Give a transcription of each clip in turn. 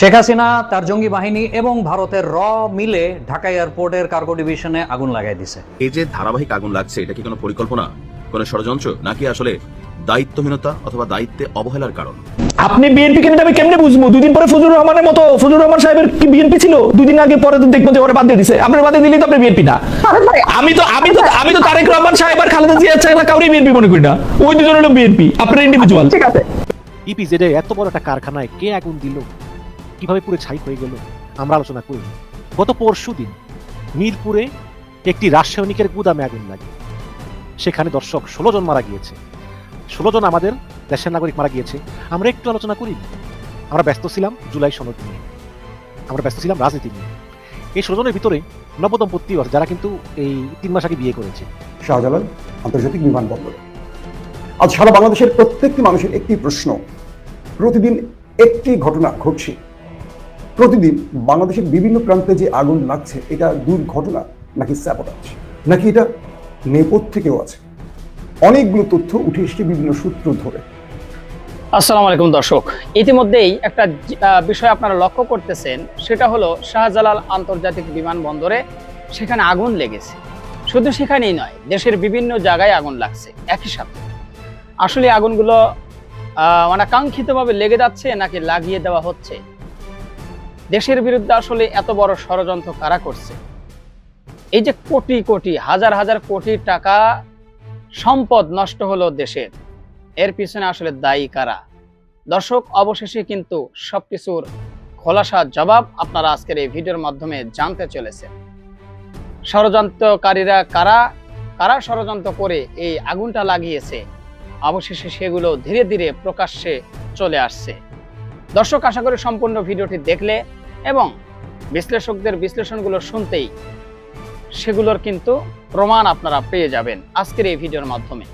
শেখ হাসিনা তার জঙ্গি বাহিনী এবং ভারতের র মিলে ঢাকা এয়ারপোর্টের কার্গো ডিভিশনে আগুন লাগাই দিছে। এই যে ধারাবাহিক আগুন লাগছে এটা কি কোনো পরিকল্পনা কোনো ষড়যন্ত্র নাকি আসলে দায়িত্বহীনতা অথবা দায়িত্বে অবহেলার কারণ? আপনি বিএনপি কেন আমি কেমনে বুঝব? দুদিন পরে ফজলুর রহমানের মতো ফজলুর রহমান সাহেবের কি বিএনপি ছিল? দুদিন আগে পরে তো দেখব যে ওরা বাদ দিয়ে দিছে। আপনার বাদ দিয়ে দিলেই তো আপনি বিএনপি না। আমি তো আমি তো আমি তো তারেক রহমান সাহেব আর খালেদা জিয়া ছাড়া কাউরে বিএনপি মনে করি না। ওই দুজন হলো বিএনপি আপনার ইন্ডিভিজুয়াল ঠিক আছে। ইপিজেডে এত বড় একটা কারখানায় কে আগুন দিল? কীভাবে পুরো ছাই হয়ে গেল, আমরা আলোচনা করি গত পরশু দিন মিরপুরে একটি রাসায়নিকের গুদামে আগুন লাগে। সেখানে দর্শক ষোলো জন মারা গিয়েছে। ষোলো জন আমাদের দেশের নাগরিক মারা গিয়েছে। আমরা একটু আলোচনা করি আমরা ব্যস্ত ছিলাম জুলাই সনদ নিয়ে। আমরা ব্যস্ত ছিলাম রাজনীতি নিয়ে। এই ষোলো জনের ভিতরে নবদম্পতিও আছে, যারা কিন্তু এই তিন মাস আগে বিয়ে করেছে। শাহজালাল, আন্তর্জাতিক বিমানবন্দর। আজ সারা বাংলাদেশের প্রত্যেকটি মানুষের একটি প্রশ্ন, প্রতিদিন একটি ঘটনা ঘটছে। প্রতিদিন বাংলাদেশের বিভিন্ন প্রান্তে যে আগুন লাগছে, এটা দুর্ঘটনা নাকি স্যাপোটাজ নাকি এটা নেপথ্যে কেউ আছে? অনেকগুলো তথ্য উঠে এসছে বিভিন্ন সূত্র ধরে। আসসালামু আলাইকুম দর্শক, ইতিমধ্যেই একটা বিষয় আপনারা লক্ষ্য করতেছেন, সেটা হলো শাহজালাল আন্তর্জাতিক বিমানবন্দরে সেখানে আগুন লেগেছে। শুধু সেখানেই নয়, দেশের বিভিন্ন জায়গায় আগুন লাগছে, একই সাথে। আসলে আগুনগুলো অনাকাঙ্ক্ষিতভাবে লেগে যাচ্ছে নাকি লাগিয়ে দেওয়া হচ্ছে? দেশের বিরুদ্ধে আসলে এত বড় ষড়যন্ত্র কারা করছে? এই যে কোটি কোটি, হাজার হাজার কোটি টাকা সম্পদ নষ্ট হলো দেশের, এর পিছনে আসলে দায়ী কারা? দর্শক, অবশেষে কিন্তু সবকিছুর খোলাসা জবাব আপনারা আজকের এই ভিডিওর মাধ্যমে জানতে চলেছেন। ষড়যন্ত্রকারীরা কারা? কারা ষড়যন্ত্র করে এই আগুনটা লাগিয়েছে? অবশেষে সেগুলো ধীরে ধীরে প্রকাশ্যে চলে আসছে। দর্শক, আশা করি সম্পূর্ণ ভিডিওটি দেখলে এবং বিশ্লেষকদের বিশ্লেষণগুলো শুনতেই সেগুলোর কিন্তু প্রমাণ আপনারা পেয়ে যাবেন আজকের এই ভিডিওর মাধ্যমে।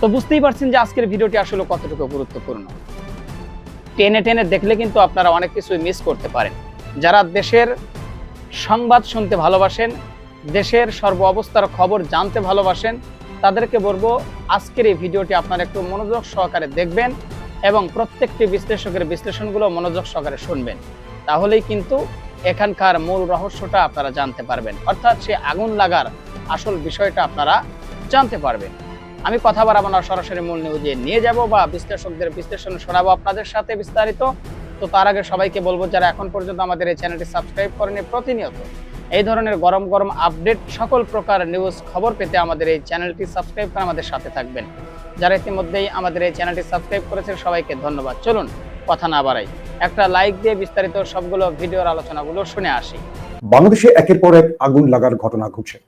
তো বুঝতেই পারছেন যে আজকের ভিডিওটি আসলে কতটুকু গুরুত্বপূর্ণ। টেনে টেনে দেখলে কিন্তু আপনারা অনেক কিছুই মিস করতে পারেন। যারা দেশের সংবাদ শুনতে ভালোবাসেন, দেশের সর্ব অবস্থার খবর জানতে ভালোবাসেন, তাদেরকে বলব আজকের এই ভিডিওটি আপনারা একটু মনোযোগ সহকারে দেখবেন। এবং প্রত্যেকটি বিশ্লেষকের বিশ্লেষণগুলো মনোযোগ সহকারে শুনবেন। তাহলেই কিন্তু এখানকার মূল রহস্যটা আপনারা জানতে পারবেন। অর্থাৎ সে আগুন লাগার আসল বিষয়টা আপনারা জানতে পারবেন। আমি কথা বাড়াবো না, সরাসরি মূল নিউজে নিয়ে যাব বা বিশ্লেষকদের বিশ্লেষণ শোনাবো আপনাদের সাথে বিস্তারিত। তো তার আগে সবাইকে বলব, যারা এখন পর্যন্ত আমাদের এই চ্যানেলটি সাবস্ক্রাইব করেনি, প্রতিনিয়ত এই ধরনের গরম গরম আপডেট সকল প্রকার নিউজ খবর পেতে আমাদের এই চ্যানেলটি সাবস্ক্রাইব করে আমাদের সাথে থাকবেন। যারা ইতিমধ্যেই আমাদের এই চ্যানেলটি সাবস্ক্রাইব করেছে সবাইকে ধন্যবাদ। চলুন, কথা না বাড়াই। একটা লাইক দিয়ে বিস্তারিত সবগুলো ভিডিওর আলোচনাগুলো শুনে আসি। বাংলাদেশে একের পর এক আগুন লাগার ঘটনা ঘটছে।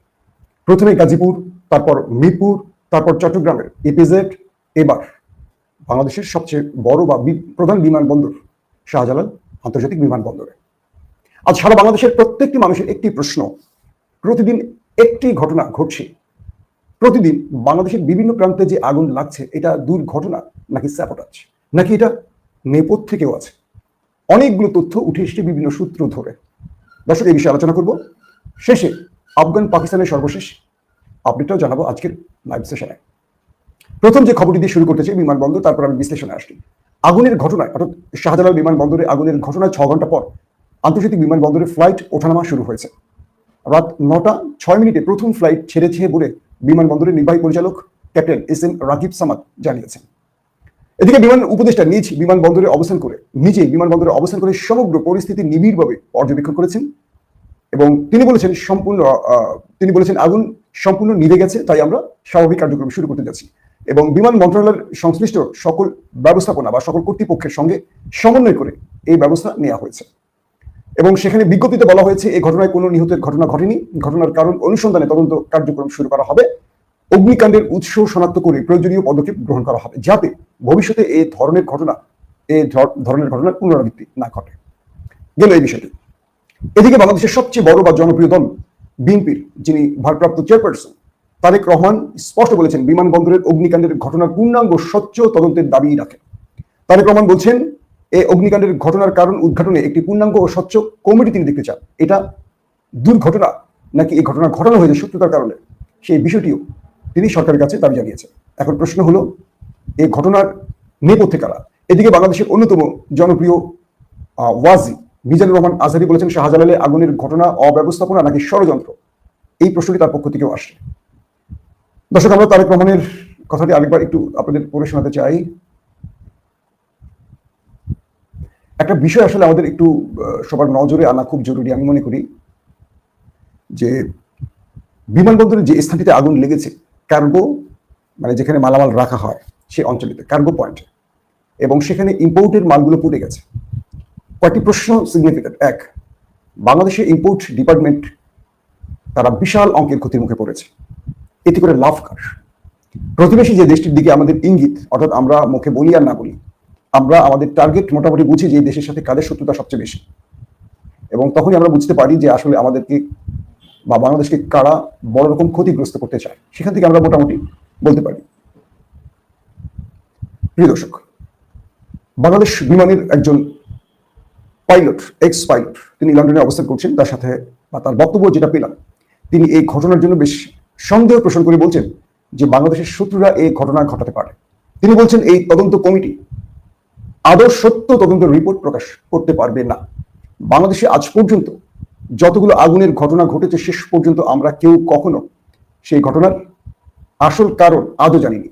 প্রথমে গাজীপুর, তারপর মিরপুর, তারপর চট্টগ্রামের ইপিজেড এবার বাংলাদেশের সবচেয়ে বড় বা বি- প্রধান বিমানবন্দর শাহজালাল আন্তর্জাতিক বিমানবন্দরে। আজ সারা বাংলাদেশের প্রত্যেকটি মানুষের একটি প্রশ্ন। প্রতিদিন একটি ঘটনা ঘটছে। প্রতিদিন বাংলাদেশের বিভিন্ন প্রান্তে যে আগুন লাগছে, এটা দুর্ঘটনা নাকি স্যাপোটাজ নাকি এটা নেপথ্যে কেউ আছে? অনেকগুলো তথ্য উঠে এসছে বিভিন্ন সূত্র ধরে। দর্শক, এই বিষয়ে আলোচনা করব। শেষে আফগান পাকিস্তানের সর্বশেষ আপডেটটাও জানাব আজকের লাইভ সেশনে প্রথম যে খবরটি দিয়ে শুরু করতে চাই, বিমানবন্দর, তারপর আমি বিশ্লেষণে আসছি। আগুনের ঘটনায়, অর্থাৎ শাহজালাল বিমানবন্দরে আগুনের ঘটনায় ছ ঘণ্টা পর আন্তর্জাতিক বিমানবন্দরে ফ্লাইট ওঠানামা শুরু হয়েছে। রাত নটা, ছয় মিনিটে প্রথম ফ্লাইট ছেড়েছে বলে বিমানবন্দরের নির্বাহী পরিচালক captain S M Rakib Samad জানিয়েছেন। এদিকে বিমান উপদেষ্টা নিজ বিমানবন্দরে অবস্থান করে, নিজেই বিমানবন্দরে অবস্থান করে সমগ্র পরিস্থিতি নিবিড়ভাবে পর্যবেক্ষণ করেছেন এবং তিনি বলেছেন সম্পূর্ণ তিনি বলেছেন আগুন সম্পূর্ণ নিভে গেছে, তাই আমরা স্বাভাবিক কার্যক্রম শুরু করতে যাচ্ছি। এবং বিমান মন্ত্রণালয়ের সংশ্লিষ্ট সকল ব্যবস্থাপনা বা সকল কর্তৃপক্ষের সঙ্গে সমন্বয় করে এই ব্যবস্থা নেওয়া হয়েছে। এবং সেখানে বিজ্ঞপ্তিতে বলা হয়েছে এই ঘটনায় কোনো নিহতের ঘটনা ঘটেনি। ঘটনার কারণ অনুসন্ধানে তদন্ত কার্যক্রম শুরু করা হবে। অগ্নিকাণ্ডের উৎস শনাক্ত করে প্রয়োজনীয় পদক্ষেপ গ্রহণ করা হবে, যাতে ভবিষ্যতে এই ধরনের ঘটনা এই ধরনের ঘটনার পুনরাবৃত্তি না ঘটে। গেল এই বিষয়টি। এদিকে বাংলাদেশের সবচেয়ে বড় বা জনপ্রিয় দল বিএনপির, যিনি ভারপ্রাপ্ত চেয়ারপারসন, তারেক রহমান স্পষ্ট বলেছেন, বিমানবন্দরের অগ্নিকাণ্ডের ঘটনার পূর্ণাঙ্গ স্বচ্ছ তদন্তের দাবি রাখেন তারেক রহমান বলছেন এই অগ্নিকাণ্ডের ঘটনার কারণ উদ্ঘাটনে একটি পূর্ণাঙ্গ ও স্বচ্ছ কমিটি তিনি দেখতে চান। এটা দুর্ঘটনা নাকি এই ঘটনা ঘটানো হয়েছে সত্যতার কারণে? সেই বিষয়টিও তিনি সরকারের কাছে দাবি জানিয়েছেন। এখন প্রশ্ন হলো, এই ঘটনার নেপথ্যে কারা? এদিকে বাংলাদেশের অন্যতম জনপ্রিয় ওয়াজি মিজানুর রহমান আজহারি বলেছেন, শাহজালালে আগুনের ঘটনা অব্যবস্থাপনা নাকি ষড়যন্ত্র? এই প্রশ্নটি তার পক্ষ থেকেও আসছে। দর্শক, আমরা তারেক রহমানের কথাটি আরেকবার একটু আপনাদের পড়ে শোনাতে চাই। একটা বিষয় আসলে আমাদের একটু সবার নজরে আনা খুব জরুরি, আমি মনে করি যে বিমানবন্দরের যে স্থানটিতে আগুন লেগেছে, কার্গো মানে যেখানে মালামাল রাখা হয়, সে অঞ্চলেতে, কার্গো পয়েন্ট, এবং সেখানে ইম্পোর্টের মালগুলো পুড়ে গেছে। কয়েকটি প্রশ্ন সিগনিফিকেন্ট এক, বাংলাদেশের ইম্পোর্ট ডিপার্টমেন্ট তারা বিশাল অঙ্কের ক্ষতির মুখে পড়েছে। এতে করে লাভ কার? প্রতিবেশী যে দেশটির দিকে আমাদের ইঙ্গিত, অর্থাৎ আমরা মুখে বলি আর না বলি আমরা আমাদের টার্গেট মোটামুটি বুঝি যে দেশের সাথে কাদের শত্রুতা সবচেয়ে বেশি। এবং তখনই আমরা বুঝতে পারি যে আসলে আমাদেরকে বা বাংলাদেশকে কারা বড় রকম ক্ষতিগ্রস্ত করতে চায়, সেখান থেকে আমরা মোটামুটি বলতে পারি। প্রিয় দর্শক, বাংলাদেশ বিমানের একজন পাইলট এক্স পাইলট তিনি লন্ডনে অবস্থান করছেন, তার সাথে বা তার বক্তব্য যেটা পেলাম, তিনি এই ঘটনার জন্য বেশ সন্দেহ পোষণ করে বলছেন যে বাংলাদেশের শত্রুরা এই ঘটনা ঘটাতে পারে। তিনি বলছেন, এই তদন্ত কমিটি আদৌ সত্য তদন্ত রিপোর্ট প্রকাশ করতে পারবে না। বাংলাদেশে আজ পর্যন্ত যতগুলো আগুনের ঘটনা ঘটেছে, শেষ পর্যন্ত আমরা কেউ কখনো সেই ঘটনার আসল কারণ আদৌ জানিনি।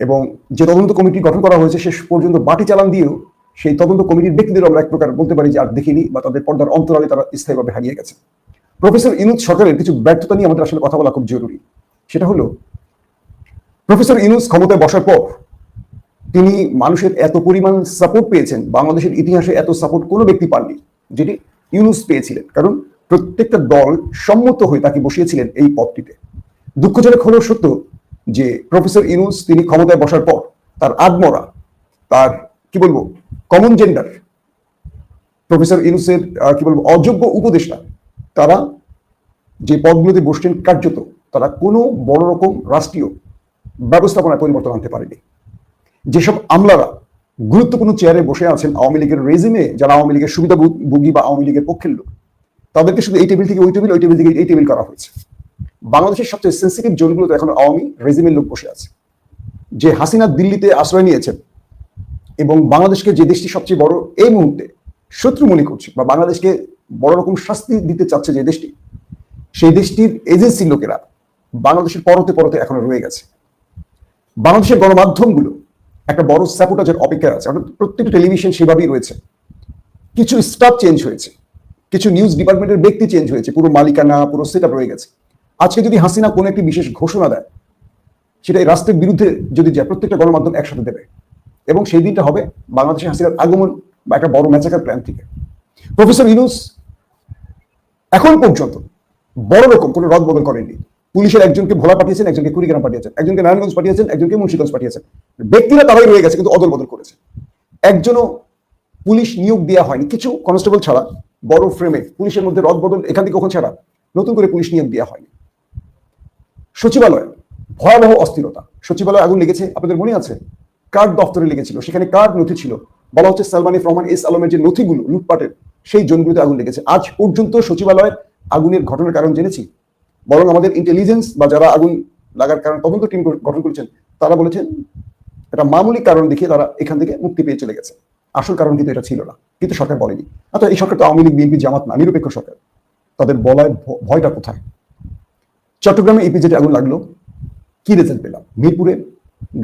এবং যে তদন্ত কমিটি গঠন করা হয়েছে, শেষ পর্যন্ত বাটি চালান দিয়েও সেই তদন্ত কমিটির ব্যক্তিদের আমরা এক প্রকার বলতে পারি যে আর দেখিনি বা তাদের পর্দার অন্তরালে তারা স্থায়ীভাবে হারিয়ে গেছে। প্রফেসর ইনুজ সরকারের কিছু ব্যর্থতা নিয়ে আমাদের আসলে কথা বলা খুব জরুরি। সেটা হলো, প্রফেসর ইনুজ ক্ষমতায় বসার পর তিনি মানুষের এত পরিমাণ সাপোর্ট পেয়েছেন, বাংলাদেশের ইতিহাসে এত সাপোর্ট কোনো ব্যক্তি পাননি যেটি ইউনুস পেয়েছিলেন। কারণ প্রত্যেকটা দল সম্মত হয়ে তাকে বসিয়েছিলেন এই পদটিতে। দুঃখজনক হলেও সত্য যে প্রফেসর ইউনুস তিনি ক্ষমতায় বসার পর তার আদমরা, তার, কি বলব কমন জেন্ডার প্রফেসর ইউনুসের কি বলব, অযোগ্য উপদেষ্টা, তারা যে পদগুলোতে বসছেন কার্যত, তারা কোনো বড় রকম রাষ্ট্রীয় ব্যবস্থাপনায় পরিবর্তন আনতে পারেনি। যেসব আমলারা গুরুত্বপূর্ণ চেয়ারে বসে আছেন আওয়ামী লীগের রেজিমে যারা আওয়ামী লীগের সুবিধাভোগী বা আওয়ামী লীগের পক্ষের লোক, তাদেরকে শুধু এই টেবিল থেকে ওই টেবিল ওই টেবিল থেকে এই টেবিল করা হয়েছে। বাংলাদেশের সবচেয়ে সেন্সিটিভ জোনগুলোতে এখন আওয়ামী রেজিমের লোক বসে আছে। যে হাসিনা দিল্লিতে আশ্রয় নিয়েছেন এবং বাংলাদেশকে যে দেশটি সবচেয়ে বড় এই মুহূর্তে শত্রু মনে করছে বা বাংলাদেশকে বড় রকম শাস্তি দিতে চাচ্ছে যে দেশটি, সেই দেশটির এজেন্সির লোকেরা বাংলাদেশের পরতে পরতে এখনও রয়ে গেছে। বাংলাদেশের গণমাধ্যমগুলো একটা বড় স্যাপোটাজের অপেক্ষায় আছে। অর্থাৎ প্রত্যেকটা টেলিভিশন সেভাবেই রয়েছে। কিছু স্টাফ চেঞ্জ হয়েছে। কিছু নিউজ ডিপার্টমেন্টের ব্যক্তি চেঞ্জ হয়েছে। পুরো মালিকানা, পুরো সেট রয়ে গেছে। আজকে যদি হাসিনা কোনো একটি বিশেষ ঘোষণা দেয়, সেটা এই রাষ্ট্রের বিরুদ্ধে যদি যায়, প্রত্যেকটা গণমাধ্যম একসাথে দেবে। এবং সেই দিনটা হবে বাংলাদেশে হাসিনার আগমন বা একটা বড় ম্যাচাকার প্ল্যান থেকে। প্রফেসর ইউনুস, এখন পর্যন্ত বড় রকম কোনো রদ বদল করেননি। পুলিশের একজনকে ভোলা পাঠিয়েছেন, একজনকে কুড়িগ্রাম পাঠিয়েছেন, একজনকে নারায়ণগঞ্জ পাঠিয়েছেন, একজনকে মুন্সিগঞ্জ পাঠিয়েছেন। ব্যক্তিরা তারাই রয়ে গেছে, কিন্তু অদল বদল করেছে। একজনও পুলিশ নিয়োগ দেওয়া হয়নি। কিছু কনস্টেবল ছাড়া, বড় ফ্রেমে পুলিশের মধ্যে রদ বদল এখান থেকে ওখান ছাড়া নতুন করে পুলিশ নিয়োগ দেওয়া হয়নি। সচিবালয়, ভয়াবহ অস্থিরতা। সচিবালয় আগুন লেগেছে, আপনাদের মনে আছে? কার্ড দপ্তরে লেগেছিল, সেখানে কার্ড নথি ছিল। বলা হচ্ছে সালমান এফ রহমান এস আলমের যে নথিগুলো, লুটপাটের, সেই জোনগুলোতে আগুন লেগেছে। আজ পর্যন্ত সচিবালয়ের আগুনের ঘটনার কারণ জেনেছি। বরং আমাদের ইন্টেলিজেন্স বা যারা আগুন লাগার কারণ তদন্ত টিম গঠন করেছেন, তারা বলেছেন এটা মামুলি কারণ দেখিয়ে তারা এখান থেকে মুক্তি পেয়ে চলে গেছে। আসল কারণ কিন্তু এটা ছিল না, কিন্তু সরকার বলেনি। আচ্ছা এই সরকার তো আওয়ামী লীগ, বিএনপি, জামাত না, নিরপেক্ষ সরকার। তাদের বলায় ভয়টা কোথায়? চট্টগ্রামে ইপিজেটে আগুন লাগল, কি রেজাল্ট পেলাম? মিরপুরে,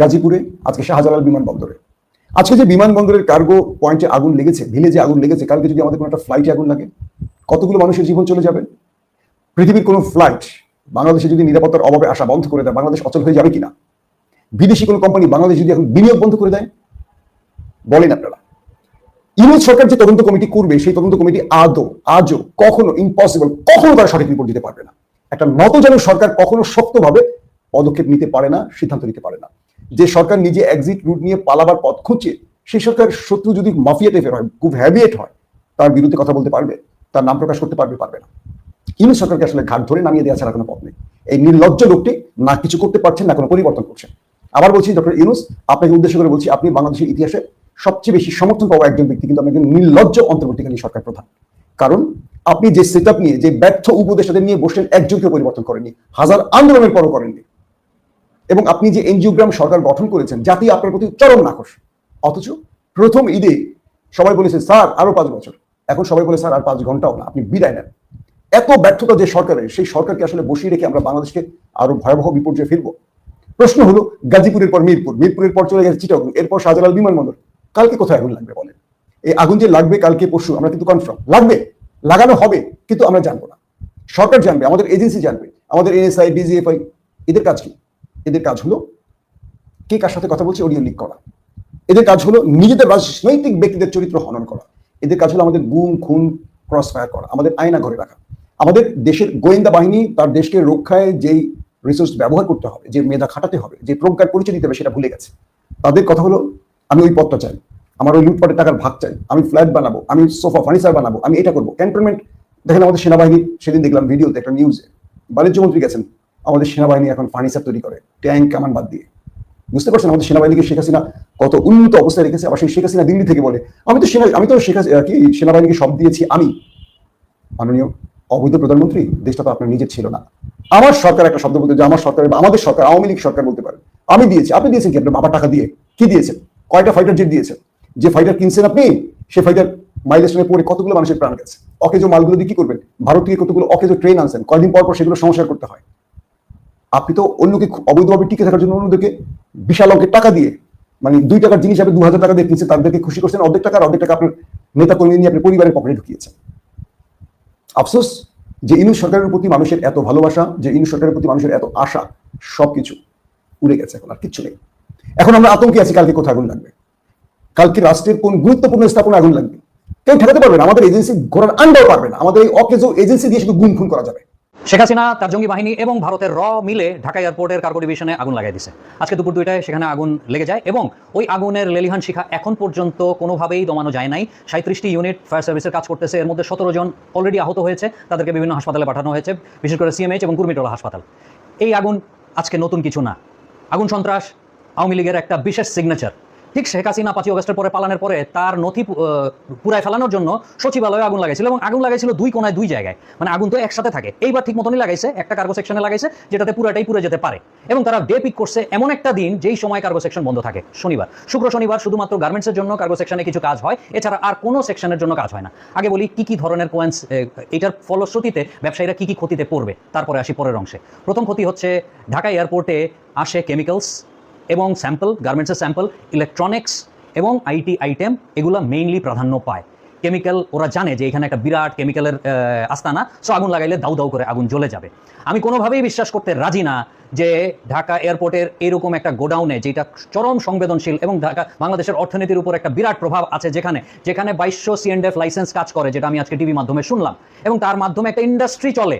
গাজীপুরে, আজকে শাহজালাল বিমানবন্দরে আজকে যে বিমানবন্দরের কার্গো পয়েন্টে আগুন লেগেছে ভিলেজে আগুন লেগেছে, কালকে যদি আমাদের কোনো একটা ফ্লাইটে আগুন লাগে, কতগুলো মানুষের জীবন চলে যাবে? পৃথিবীর কোনো ফ্লাইট বাংলাদেশে যদি নিরাপত্তার অভাবে আসা বন্ধ করে দেয়, বাংলাদেশ অচল হয়ে যাবে কিনা? বিদেশি কোনো কোম্পানি বাংলাদেশ যদি এখন বিনিয়োগ বন্ধ করে দেয়? বলেন আপনারা। ইউনুস সরকার যে তদন্ত কমিটি করবে, সেই তদন্ত কমিটি আদৌ, আজও, কখনো ইম্পসিবল কখনো তারা সঠিক রিপোর্ট দিতে পারবে না। একটা নত যেন সরকার কখনো শক্তভাবে পদক্ষেপ নিতে পারে না, সিদ্ধান্ত নিতে পারে না। যে সরকার নিজে এক্সিট রুট নিয়ে পালাবার পথ খুঁজছে, সেই সরকার শত্রু যদি মাফিয়া টাইপের হয়, খুব হ্যাবিয়েট হয়, তার বিরুদ্ধে কথা বলতে পারবে, তার নাম প্রকাশ করতে পারবে পারবে না। ইউনুস সরকারকে আসলে ঘাট ধরে নামিয়ে দেওয়া ছাড়া কোনো পথ নেই। এই নির্লজ্জ লোকটি না কিছু করতে পারছেন, না কোনো পরিবর্তন করছেন। আবার বলছি, ডক্টর ইউনুস, আপনাকে উদ্দেশ্য করে বলছি, আপনি বাংলাদেশের ইতিহাসে সবচেয়ে বেশি সমর্থন পাওয়া একজন ব্যক্তি কিন্তু একজন নির্লজ্জ অন্তর্বর্তীকালীন সরকার প্রধান। কারণ আপনি যে সেট নিয়ে, যে ব্যর্থ উপদেষ্টাদের নিয়ে বসলেন একজনকে পরিবর্তন করেননি, হাজার আন্দোলনের পরও করেননি। এবং আপনি যে এনজিওগ্রাম সরকার গঠন করেছেন জাতি আপনার প্রতি চরম নাকশ অথচ প্রথম ঈদে সবাই বলেছে, স্যার, আরও পাঁচ বছর। এখন সবাই বলে, স্যার, আর পাঁচ ঘন্টাও না, আপনি বিদায় নেন। এত ব্যর্থতা যে সরকারের সেই সরকারকে আসলে বসিয়ে রেখে আমরা বাংলাদেশকে আরও ভয়াবহ বিপর্যয়ে ফিরবো প্রশ্ন হলো, গাজীপুরের পর মিরপুর, মিরপুরের পর চলে গেছে চিটাগং, এরপর শাহজালাল বিমানবন্দর। কালকে কোথায় আগুন লাগবে বলেন? এই আগুন যে লাগবে কালকে পরশু, আমরা কিন্তু কনফার্ম লাগবে, লাগানো হবে, কিন্তু আমরা জানব না। সরকার জানবে, আমাদের এজেন্সি জানবে, আমাদের এনএসআই ডিজিএফআই এদের কাজ কি? এদের কাজ হলো, কে কার সাথে কথা বলছে অডিও লিক করা। এদের কাজ হলো, নিজেদের রাজনৈতিক ব্যক্তিদের চরিত্র হনন করা। এদের কাজ হলো আমাদের গুম, খুন ক্রস ফায়ার করা, আমাদের আয়না ঘরে রাখা। আমাদের দেশের গোয়েন্দা বাহিনী তার দেশকে রক্ষায় যেই রিসোর্স ব্যবহার করতে হবে, যে মেধা খাটাতে হবে, যে প্রজ্ঞার পরিচয় দিতে হবে সেটা ভুলে গেছে। তাদের কথা হলো, আমি ওই পথটা চাই, আমার ওই লুটপাটের টাকার ভাগ চাই, আমি ফ্ল্যাট বানাবো, আমি সোফা ফার্নিচার বানাবো, আমি এটা করব। ক্যান্টনমেন্ট দেখেন আমাদের সেনাবাহিনী, সেদিন দেখলাম ভিডিওতে একটা নিউজে বাণিজ্য মন্ত্রী গেছেন, আমাদের সেনাবাহিনী এখন ফার্নিচার তৈরি করে ট্যাঙ্ক কামান বাদ দিয়ে। বুঝতে পারছেন আমাদের সেনাবাহিনীকে শেখ হাসিনা কত উন্নত অবস্থায় রেখেছে, আবার সেই শেখ হাসিনা দিল্লি থেকে বলে, আমি তো সেনা, আমি তো শেখ কি সেনাবাহিনীকে সব দিয়েছি আমি। মাননীয় অবৈধ প্রধানমন্ত্রী, দেশটা তো আপনার নিজের ছিল না। আমার সরকার একটা শব্দ বলতে যে আমার সরকার আমাদের সরকার, আওয়ামী লীগ সরকার বলতে পারে। আমি দিয়েছি। আপনি দিয়েছেন কি আপনার বাবার টাকা দিয়ে? কি দিয়েছেন? কয়টা ফাইটার জেট দিয়েছেন? যে ফাইটার কিনছেন আপনি, সে ফাইটার মাইলেশনে পড়ে কতগুলো মানুষের প্রাণ গেছে? অকেজো মালগুলো দিয়ে কি করবেন? ভারত থেকে কতগুলো অকেজো ট্রেন আনছেন? কয়দিন পর পর সেগুলো সংস্কার করতে হয়। আপনি তো অন্যকে অবৈধভাবে টিকে থাকার জন্য অন্যদেরকে বিশাল অঙ্কের টাকা দিয়ে মানে দুই টাকার জিনিস আপনি দু হাজার টাকা দিয়ে কিনছেন, তাদেরকে খুশি করছেন, অর্ধেক টাকা অর্ধেক টাকা আপনার নেতা কর্মী নিয়ে আপনি পরিবারের পকেটে ঢুকিয়েছেন। আফসোস, যে ইনু সরকারের প্রতি মানুষের এত ভালোবাসা, যে ইনু সরকারের প্রতি মানুষের এত আশা, সবকিছু উড়ে গেছে এখন আর কিচ্ছু নেই। এখন আমরা আতঙ্কে আছি কালকে কোথায় আগুন লাগবে? কালকে রাষ্ট্রের কোন গুরুত্বপূর্ণ স্থাপনা আগুন লাগবে? কেউ ঠেকাতে পারবে না, আমাদের এজেন্সি ঘোরার আন্ডার পারবে না, আমাদের এই অকেজো এজেন্সি দিয়ে শুধু গুম খুন করা যাবে। শেখ হাসিনা, তার জঙ্গি বাহিনী এবং ভারতের র মিলে ঢাকা এয়ারপোর্টের কার্গো ডিভিশনে আগুন লাগাই দিছে। আজকে দুপুর দুইটায় সেখানে আগুন লেগে যায় এবং ওই আগুনের লেলিহান শিখা এখন পর্যন্ত কোনোভাবেই দমানো যায় নাই। সাঁত্রিশটি ইউনিট ফায়ার সার্ভিসের কাজ করতেছে, এর মধ্যে সতেরো জন অলরেডি আহত হয়েছে, তাদেরকে বিভিন্ন হাসপাতালে পাঠানো হয়েছে, বিশেষ করে সিএমএইচ এবং কুর্মিটোলা হাসপাতাল। এই আগুন আজকে নতুন কিছু না। আগুন সন্ত্রাস, আওয়ামী লীগের একটা বিশেষ সিগনেচার ঠিক শেখ হাসিনা পাঁচই অগস্টের পরে পালানোর পরে তার নথি পুরায় ফেলানোর জন্য সচিবালয়ে আগুন লাগাইছিল এবং আগুন লাগাইছিল দুই কোনায় দুই জায়গায়। মানে আগুন তো একসাথে থাকে। এইবার ঠিক মতনই লাগাইছে, একটা কার্গো সেকশনে লাগাইছে, যেটাতে পুরাটাই পুড়ে যেতে পারে। এবং তারা ডে পিক করছে এমন একটা দিন যেই সময় কার্গো সেকশন বন্ধ থাকে, শনিবার। শুক্র শনিবার শুধুমাত্র গার্মেন্টসের জন্য কার্গো সেকশনে কিছু কাজ হয়, এছাড়া আর কোনো সেকশনের জন্য কাজ হয় না। আগে বলি কি কি ধরনের কোয়েন্স এটার ফলশ্রুতিতে ব্যবসায়ীরা কি কি ক্ষতিতে পড়বে, তারপরে আসি পরের অংশে। প্রথম ক্ষতি হচ্ছে ঢাকা এয়ারপোর্টে আসে কেমিক্যালস এবং স্যাম্পল গার্মেন্টসের স্যাম্পল ইলেকট্রনিক্স এবং আইটি আইটেম এগুলো মেইনলি প্রাধান্য পায়। কেমিক্যাল ওরা জানে যে এখানে একটা বিরাট কেমিক্যালের আস্তানা সো আগুন লাগাইলে দাউ দাউ করে আগুন জ্বলে যাবে। আমি কোনোভাবেই বিশ্বাস করতে রাজি না যে ঢাকা এয়ারপোর্টের এরকম একটা গোডাউনে যেটা চরম সংবেদনশীল এবং ঢাকা, বাংলাদেশের অর্থনীতির উপর একটা বিরাট প্রভাব আছে যেখানে যেখানে বাইশশো সিএনডেফ লাইসেন্স কাজ করে, যেটা আমি আজকে টিভি মাধ্যমে শুনলাম। এবং তার মাধ্যমে একটা ইন্ডাস্ট্রি চলে।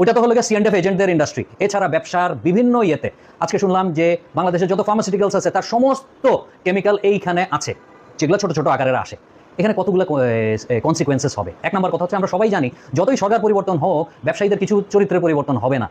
ওটা তো হলো গিয়ে সিএনডেফ এজেন্টদের ইন্ডাস্ট্রি এছাড়া ব্যবসার বিভিন্ন ইয়েতে। আজকে শুনলাম যে বাংলাদেশের যত ফার্মাসিউটিক্যালস আছে, তার সমস্ত কেমিক্যাল এইখানে আছে, যেগুলো ছোট ছোট আকারের আসে। এখানে কতগুলো কনসিকুয়েন্সেস হবে? এক নম্বর কথা হচ্ছে, আমরা সবাই জানি, যতই সরকার পরিবর্তন হোক, ব্যবসায়ীদের কিছু চরিত্রের পরিবর্তন হবে না।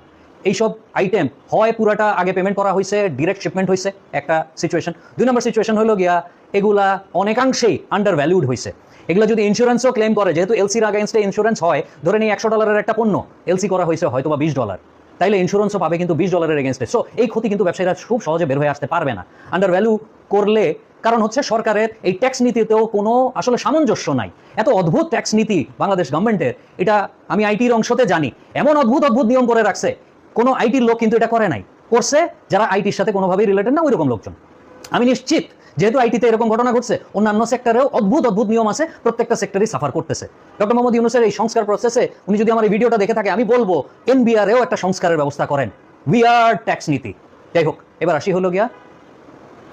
এইসব আইটেম হয় পুরাটা আগে পেমেন্ট করা হয়েছে ডিরেক্ট শিপমেন্ট হয়েছে একটা সিচুয়েশন দুই নম্বর সিচুয়েশন হলো গিয়া, এগুলা অনেকাংশেই আন্ডার ভ্যালুড হয়েছে এগুলো যদি ইন্স্যুরেন্সও ক্লেম করে, যেহেতু এলসির আগেনস্টে ইন্স্যুরেন্স হয়, ধরে নিই একশো ডলারের একটা পণ্য এলসি করা হয়েছে হয়তো বা বিশ ডলার তাইলে ইন্স্যুরেন্সও পাবে কিন্তু বিশ ডলারের এগেনস্টে সো এই ক্ষতি কিন্তু ব্যবসায়ীরা খুব সহজে বের হয়ে আসতে পারবে না। আন্ডার ভ্যালু করলে, কারণ হচ্ছে সরকারের এই ট্যাক্স নীতিতেও কোনো আসলে সামঞ্জস্য নাই। এত অদ্ভুত ট্যাক্স নীতি বাংলাদেশ গভর্নমেন্টের এটা আমি আইটির অংশতে জানি। এমন অদ্ভুত অদ্ভুত নিয়ম করে রাখছে। কোনো আইটির লোক কিন্তু এটা করে নাই। করছে, যারা আইটির সাথে কোনোভাবেই রিলেটেড না ওই রকম লোকজন। আমি নিশ্চিত যেহেতু আইটিতে এরকম ঘটনা ঘটছে, অন্যান্য সেক্টরেও অদ্ভুত অদ্ভুত নিয়ম আছে, প্রত্যেকটা সেক্টরই সাফার করতেছে। ডক্টর মোহাম্মদ ইউনুসের এই সংস্কার প্রসেসে উনি যদি আমার এই ভিডিওটা দেখে থাকে, আমি বলব এনবিআরেও একটা সংস্কারের ব্যবস্থা করেন। উইআর ট্যাক্স নীতি। যাই হোক, এবার আসি হলো গিয়া,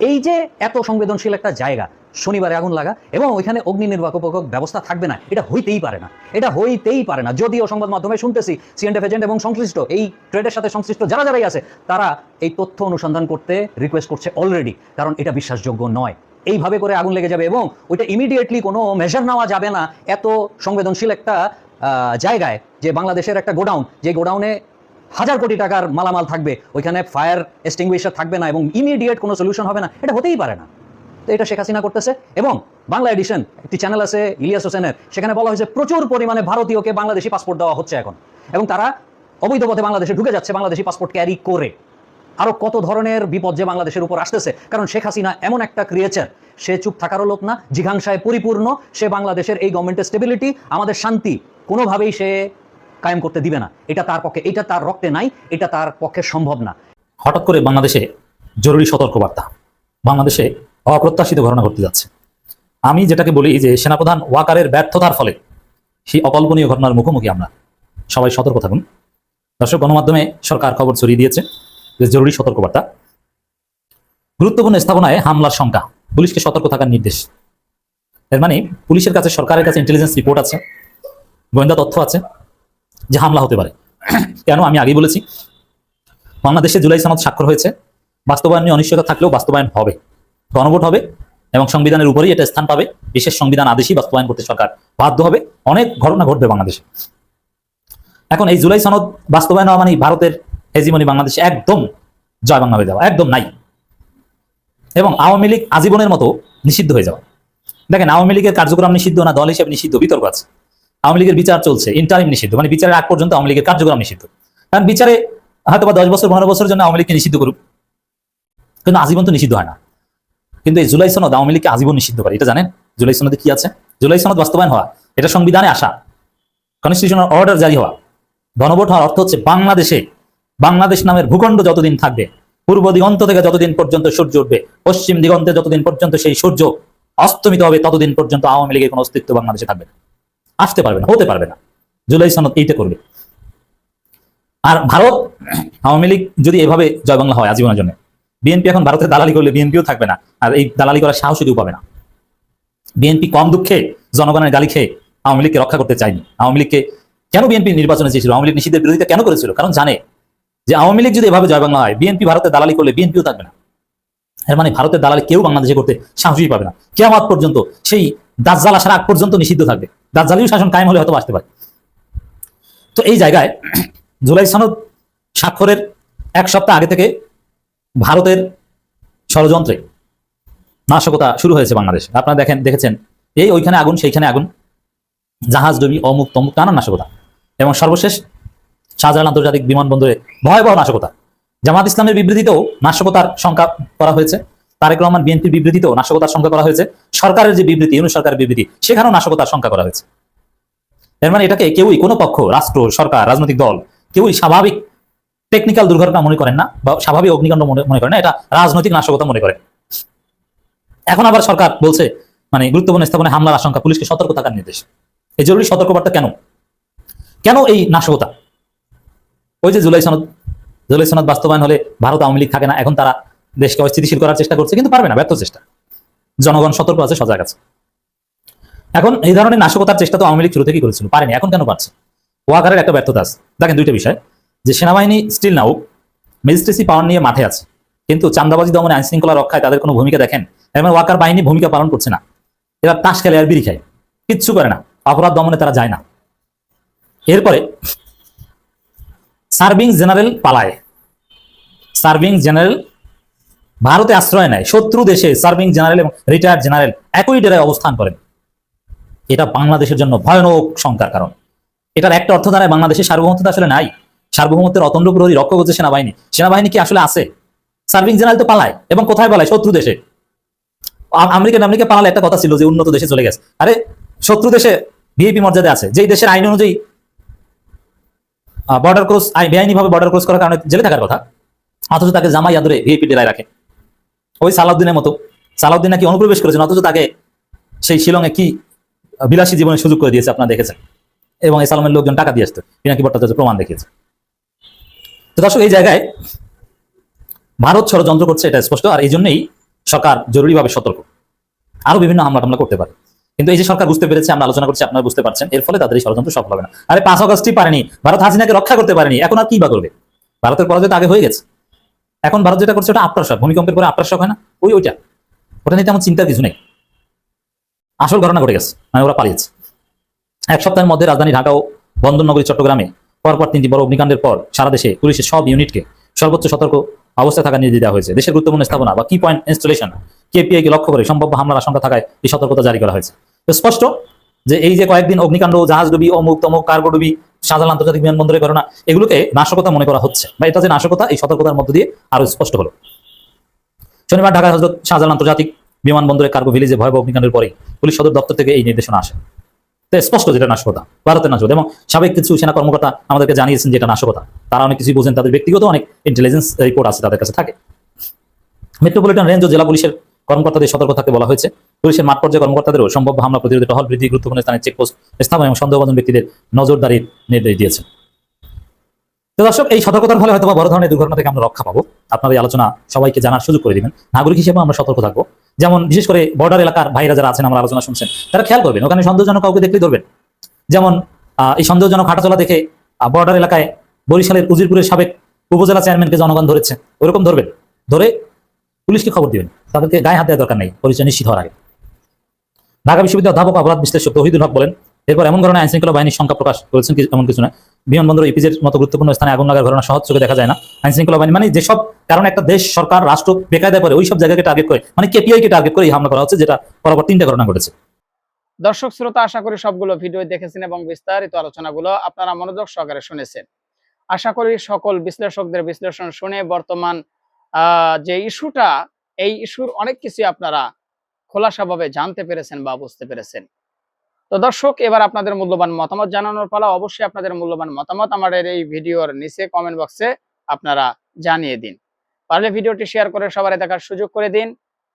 এই যে এত সংবেদনশীল একটা জায়গা শনিবারে আগুন লাগা এবং ওইখানে অগ্নি নির্বাপক ব্যবস্থা থাকবে না। এটা হইতেই পারে না। এটা হইতেই পারে না। যদিও সংবাদ মাধ্যমে শুনতেছি সিএনএফ এজেন্ট এবং সংশ্লিষ্ট, এই ট্রেডের সাথে সংশ্লিষ্ট যারা যারাই আছে, তারা এই তথ্য অনুসন্ধান করতে রিকোয়েস্ট করছে অলরেডি কারণ এটা বিশ্বাসযোগ্য নয়। এইভাবে করে আগুন লেগে যাবে এবং ওইটা ইমিডিয়েটলি কোনো মেজার নেওয়া যাবে না। এত সংবেদনশীল একটা জায়গায় যে বাংলাদেশের একটা গোডাউন, যে গোডাউনে হাজার কোটি টাকার মালামাল থাকবে, ওইখানে ফায়ার এক্সটিংগুইশার থাকবে না এবং ইমিডিয়েট কোনো সলিউশন হবে না। এটা হতেই পারে না। তো এটা শেখ হাসিনা করতেছে। এবং বাংলা এডিশন একটি চ্যানেল আছে ইলিয়াস হোসেনের, সেখানে বলা হয়েছে প্রচুর পরিমাণে ভারতীয়কে বাংলাদেশি পাসপোর্ট দেওয়া হচ্ছে এখন। এবং তারা অবৈধ পথে বাংলাদেশে ঢুকে যাচ্ছে, বাংলাদেশি পাসপোর্ট ক্যারি করে। আরও কত ধরনের বিপদ যে বাংলাদেশের উপর আসতেছে। কারণ শেখ হাসিনা এমন একটা ক্রিয়েচার সে চুপ থাকারও লোক না জিঘাংসায় পরিপূর্ণ, সে বাংলাদেশের এই গভর্নমেন্টের স্টেবিলিটি আমাদের শান্তি, কোনোভাবেই সে কায়েম করতে দিবে না। এটা তার পক্ষে, এটা তার রক্তে নাই, এটা তার পক্ষে সম্ভব না। হঠাৎ করে বাংলাদেশে জরুরি সতর্কবার্তা। বাংলাদেশে অপ্রত্যাশিত ঘটনা ঘটতে যাচ্ছে। আমি যেটাকে বলি যে সেনাপ্রধান ওয়াকারের ব্যর্থতার ফলে সেই অকল্পনীয় ঘটনার মুখোমুখি আমরা। সবাই সতর্ক থাকুন। দর্শক, গণমাধ্যমে সরকার খবর ছড়িয়ে দিয়েছে যে জরুরি সতর্কবার্তা। গুরুত্বপূর্ণ স্থাপনায় হামলার শঙ্কা পুলিশকে সতর্ক থাকার নির্দেশ। এর মানে পুলিশের কাছে, সরকারের কাছে ইন্টেলিজেন্স রিপোর্ট আছে, গোয়েন্দা তথ্য আছে যে হামলা হতে পারে। কেন? আমি আগেই বলেছি, বাংলাদেশে জুলাই সনদ স্বাক্ষর হয়েছে। বাস্তবায়ন নিয়ে অনিশ্চয়তা থাকলেও বাস্তবায়ন হবে। গণভোট হবে এবং সংবিধানের উপরেই এটা স্থান পাবে। বিশেষ সংবিধান আদেশই বাস্তবায়ন করতে সরকার বাধ্য হবে। অনেক ঘটনা ঘটবে বাংলাদেশে। এখন এই জুলাই সনদ বাস্তবায়ন হওয়া মানে ভারতের হেজিমনি বাংলাদেশে একদম জয় বাংলা হয়ে যাওয়া, একদম নাই। এবং আওয়ামী লীগ আজীবনের মতো নিষিদ্ধ হয়ে যাওয়া। দেখেন, আওয়ামী লীগের কার্যক্রম নিষিদ্ধ না, দল হিসেবে নিষিদ্ধ, বিতর্ক আছে। আওয়ামী লীগের বিচার চলছে ইন্টারিম নিষিদ্ধ মানে বিচারের আগ পর্যন্ত আওয়ামী লীগের কার্যক্রম নিষিদ্ধ। কারণ বিচারে হয়তো বা দশ বছর, পনেরো বছরের জন্য আওয়ামী লীগকে নিষিদ্ধ করুক, কিন্তু আজীবন তো নিষিদ্ধ হয় না। কিন্তু এই জুলাই সনদ আওয়ামী লীগকে আজীবন নিষিদ্ধ করে। এটা জানেন? জুলাই সনদে কি আছে? জুলাই সনদ বাস্তবায়ন হওয়া। এটা সংবিধানে আসা। কনস্টিটিউশনাল অর্ডার জারি হওয়া। গণভোট হওয়ার অর্থ হচ্ছে বাংলাদেশে, বাংলাদেশ নামের ভূখণ্ড যতদিন থাকবে, পূর্ব দিগন্ত থেকে যতদিন পর্যন্ত সূর্য উঠবে, পশ্চিম দিগন্তে যতদিন পর্যন্ত সেই সূর্য অস্তমিত হবে, ততদিন পর্যন্ত আওয়ামী লীগের কোনো অস্তিত্ব বাংলাদেশে থাকবে না। আসতে পারবে না, হতে পারবে না। জুলাই সনদ এইটা করবে। আর ভারত, আওয়ামী লীগ যদি এভাবে জয় বাংলা হয় আজীবনের জন্য বিএনপি এখন ভারতের দালালি করলে বিএনপিও থাকবে না, আর এই দালালি করার সাহস কেউ পাবে না। বিএনপি কম দুঃখে জনগণের গালি খেয়ে আওয়ামী লীগকে রক্ষা করতে চায়নি। আওয়ামী লীগকে কেন বিএনপি নির্বাচনে চেয়েছিল? আওয়ামী লীগ নিষিদ্ধের বিরোধিতা কেন করেছিল? কারণ জানে যে আওয়ামী লীগ যদি এভাবে জয় বাংলা হয় বিএনপি ভারতের দালালি করলে বিএনপিও থাকবে না। এর মানে ভারতের দালালি কেউ বাংলাদেশে করতে সাহসই পাবে না। কেয়ামাত পর্যন্ত সেই দাজ্জাল আসার আগ পর্যন্ত নিষিদ্ধ থাকবে। দাজ্জালিও শাসন কায়েম হলে হয়তো আসতে পারে। তো এই জায়গায় জুলাই সনদ স্বাক্ষরের এক সপ্তাহ আগে থেকে ভারতের ষড়যন্ত্রে নাশকতা শুরু হয়েছে বাংলাদেশে। আপনারা দেখেন, দেখেছেন, এই ওইখানে আগুন, সেইখানে আগুন, জাহাজ ডুবি অমুক তমুক, নানান নাশকতা। এবং সর্বশেষ শাহজালাল আন্তর্জাতিক বিমানবন্দরে ভয়াবহ নাশকতা। জামাত ইসলামের বিবৃতিতেও নাশকতার সংখ্যা করা হয়েছে। তারেক রহমান বিএনপির বিবৃতিতেও নাশকতার সংখ্যা করা হয়েছে। সরকারের যে বিবৃতি ইউনু সরকারের বিবৃতি, সেখানেও নাশকতার সংখ্যা করা হয়েছে। এর মানে এটাকে কেউই, কোনো পক্ষ, রাষ্ট্র, সরকার, রাজনৈতিক দল, কেউই স্বাভাবিক টেকনিক্যাল দুর্ঘটনা মনে করেন না, বা স্বাভাবিক অগ্নিকাণ্ড মনে করেন না, এটা রাজনৈতিক নাশকতা মনে করেন এখন আবার সরকার বলছে মানে গুরুত্বপূর্ণ স্থাপনে হামলার আশঙ্কা, পুলিশকে সতর্ক থাকার নির্দেশ। এই জরুরি সতর্কবার্তা কেন? কেন এই নাশকতা? ওই যে জুলাই সনদ জুলাই সনদ বাস্তবায়ন হলে ভারত আওয়ামী লীগ থাকে না, এখন তারা দেশকে অস্থিতিশীল করার চেষ্টা করছে, কিন্তু পারবে না, ব্যর্থ চেষ্টা। জনগণ সতর্ক আছে, সজাগ আছে। এখন এই ধরনের নাশকতার চেষ্টা তো আওয়ামী লীগ শুরু থেকেই করেছিল, পারেনি, এখন কেন পারছে? ওয়াকারের একটা ব্যর্থতা আছে। দেখেন দুইটা বিষয়। যে সেনাবাহিনী স্টিল নাও ম্যাজিস্ট্রেসি পাওয়ার নিয়ে মাঠে আছে, কিন্তু চান্দাবাজি দমনে আইন শৃঙ্খলা রক্ষায় তাদের কোনো ভূমিকা দেখেন। এবং ওয়াকার বাহিনী ভূমিকা পালন করছে না। এরা তাস খেলে আর বিড়ি খায়। কিচ্ছু করে না। অপরাধ দমনে তারা যায় না। এরপরে সার্ভিং জেনারেল পালায়। সার্ভিং জেনারেল ভারতে আশ্রয় নেয়। শত্রু দেশে সার্ভিং জেনারেল এবং রিটায়ার্ড জেনারেল একই ডেরায় অবস্থান করেন। এটা বাংলাদেশের জন্য ভয়ানক শঙ্কার কারণ। এটার একটা অর্থ দাঁড়ায় বাংলাদেশের সার্বভৌমত্ব আসলে নাই। সার্বভৌমত্বের অতন্দ্র প্রহরী রক্ষক হচ্ছে সেনাবাহিনী। সেনাবাহিনী কি আসলে আছে? সার্ভিং জেনারেল তো পালায় এবং কোথায় পালায়? শত্রু দেশে। আমেরিকা আমেরিকা পালালে একটা কথা ছিল যে উন্নত দেশে চলে গেছে। আরে, শত্রু দেশে ভিআইপি মর্যাদা আছে। যেই দেশের আইন অনুযায়ী বর্ডার ক্রস বেআইনি ভাবে বর্ডার ক্রস করার কারণে জেলে থাকার কথা, অথচ তাকে জামাই আদরে ভিআইপি ডেলায় রাখে। ওই সালাউদ্দিনের মতো। সালাউদ্দিন নাকি অনুপ্রবেশ করেছেন, অথচ তাকে সেই শিলংয়ে কি বিলাসী জীবনের সুযোগ করে দিয়েছে আপনারা দেখেছেন। এবং এই সালামের লোকজন টাকা দিয়ে আসতো। পিনাকি ভট্টাচার্য প্রমাণ দেখিয়েছে। তো দর্শক, এই জায়গায় ভারত ষড়যন্ত্র করছে, এটা স্পষ্ট, আর এই জন্যই সরকার জরুরিভাবে সতর্ক। আরও বিভিন্ন হামলা টামলা করতে পারে। কিন্তু এই যে সরকার বুঝতে পেরেছে, আমরা আলোচনা করছি, আপনারা বুঝতে পারছেন, এর ফলে তাদের এই ষড়যন্ত্র সফল হবে না। আরে পাঁচ অগস্টই পারেনি, ভারত হাসিনাকে রক্ষা করতে পারেনি, এখন আর কি বা করবে? ভারতের পরাজয় আগে হয়ে গেছে। এখন ভারত যেটা করছে, ওটা আপ্রাসক ভূমিকম্পের পরে আপ্রাসক হয় না, ওই ওইটা। ওটা নিয়ে তেমন চিন্তার কিছু নেই। আসল ঘটনা ঘটে গেছে মানে ওরা পালিয়েছে। এক সপ্তাহের মধ্যে রাজধানী ঢাকা ও বন্দরনগরী, চট্টগ্রামে পরপর তিনটি বড় অগ্নিকাণ্ডের পর সারা দেশে পুলিশের সব ইউনিটকে সর্বোচ্চ সতর্ক অবস্থায় থাকার নির্দেশ দেওয়া হয়েছে। দেশের গুরুত্বপূর্ণ স্থাপনা বা কি পয়েন্ট ইনস্টলেশন কেপিআই কে লক্ষ্য করে সম্ভাব্য হামলার আশঙ্কা থাকায় এই সতর্কতা জারি করা হয়েছে। স্পষ্ট যে এই যে কয়েকদিন অগ্নিকাণ্ড জাহাজ ডুবি অমুক তমুক কার্গো ডুবি শাহজালাল আন্তর্জাতিক বিমানবন্দরের ঘটনা, এগুলোকে নাশকতা মনে করা হচ্ছে বা এটা যে নাশকতা, এই সতর্কতার মধ্য দিয়ে আরও স্পষ্ট হলো। শনিবার ঢাকা হজরত শাহজালাল আন্তর্জাতিক বিমানবন্দরের কার্গো ভিলেজে ভয়াবহ অগ্নিকাণ্ডের পরে পুলিশ সদর দপ্তর থেকে এই নির্দেশনা আসে। তো স্পষ্ট যেটা নাশকতা, ভারতের নাশকতা। এবং সাবেক কিছু সেনা কর্মকর্তা আমাদেরকে জানিয়েছেন যে এটা নাশকতা। তারা অনেক কিছুই বোঝেন, তাদের ব্যক্তিগত অনেক ইন্টেলিজেন্স রিপোর্ট আছে তাদের কাছে থাকে। মেট্রোপলিটন রেঞ্জ ও জেলা পুলিশের কর্মকর্তাদের সতর্ক থাকতে বলা হয়েছে। পুলিশের মাঠ পর্যায়ে কর্মকর্তাদেরও সম্ভাব্য হামলা প্রতিরোধে টহল বৃদ্ধি, গুরুত্বপূর্ণ স্থানে চেকপোস্ট স্থাপন এবং সন্দেহভাজন ব্যক্তিদের নজরদারির নির্দেশ দিয়েছে। তো দর্শক, এই সতর্কতার ফলে হয়তো বড় ধরনের দুর্ঘটনা থেকে আমরা রক্ষা পাবো। আপনার এই আলোচনা সবাইকে জানার সুযোগ করে দিবেন। নাগরিক হিসেবে আমরা সতর্ক থাকব। যেমন বিশেষ করে বর্ডার এলাকার ভাইরা যারা আছেন, আমার আলোচনা শুনছেন, তারা খেয়াল করবেন, ওখানে সন্দেহজনক কাউকে দেখলেই ধরবেন। যেমন এই সন্দেহজনক হাঁটাচলা দেখে বর্ডার এলাকায় বরিশালের উজিরপুরের সাবেক উপজেলা চেয়ারম্যানকে জনগণ ধরেছে, ওরকম ধরবেন। ধরে পুলিশকে খবর দিবেন, তাদেরকে গায়ে হাত দেওয়ার দরকার নেই, পরিচয় নিশ্চিত হওয়ার আগে। ঢাকা বিশ্ববিদ্যালয় অধ্যাপক অপরাধ বিশ্লেষক তহিদুল হক বলেন এরপর এমন ধরনের আইন শৃঙ্খলা বাহিনীর সংখ্যা প্রকাশ করেছেন এমন কিছু না। বিমানবন্দর ইপিজের মতো গুরুত্বপূর্ণ স্থানে আগুন লাগার ঘটনা সহজ চোখে দেখা যায় না। আইন শৃঙ্খলা বাহিনী মানে যেসব কারণে একটা দেশ, সরকার, রাষ্ট্র বেকায়দা করে ওই সব জায়গাকে টার্গেট করে মানে কেপিআই কে টার্গেট করে এই হামলা করা হচ্ছে, যেটা পরপর তিনটা ঘটনা ঘটেছে। দর্শক, শ্রোতা, আশা করি সবগুলো ভিডিও দেখেছেন এবং বিস্তারিত আলোচনাগুলো আপনারা মনোযোগ সহকারে শুনেছেন। আশা করি সকল বিশ্লেষকদের বিশ্লেষণ শুনে বর্তমান যে ইস্যুটা, এই ইস্যুর অনেক কিছু আপনারা খোলাসাভাবে জানতে পেরেছেন বা বুঝতে পেরেছেন। তো দর্শক, এবার আপনাদের মূল্যবান মতামত জানানোর পালা অবশ্যই আপনাদের মূল্যবান মতামত আমাদের এই ভিডিওর নিচে কমেন্ট বক্সে আপনারা জানিয়ে দিন। পারলে ভিডিওটি শেয়ার করে সবাই দেখার সুযোগ করে দিন।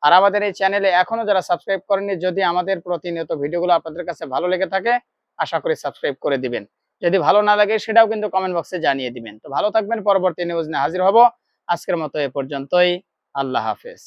আর আমাদের এই চ্যানেলে এখনও যারা সাবস্ক্রাইব করেননি, যদি আমাদের প্রতিনিয়ত ভিডিওগুলো আপনাদের কাছে ভালো লেগে থাকে, আশা করি সাবস্ক্রাইব করে দিবেন। যদি ভালো না লাগে, সেটাও কিন্তু কমেন্ট বক্সে জানিয়ে দিবেন। তো ভালো থাকবেন, পরবর্তী নিউজ নিয়ে হাজির হব। আজকের মতো এ পর্যন্তই। আল্লাহ হাফেজ।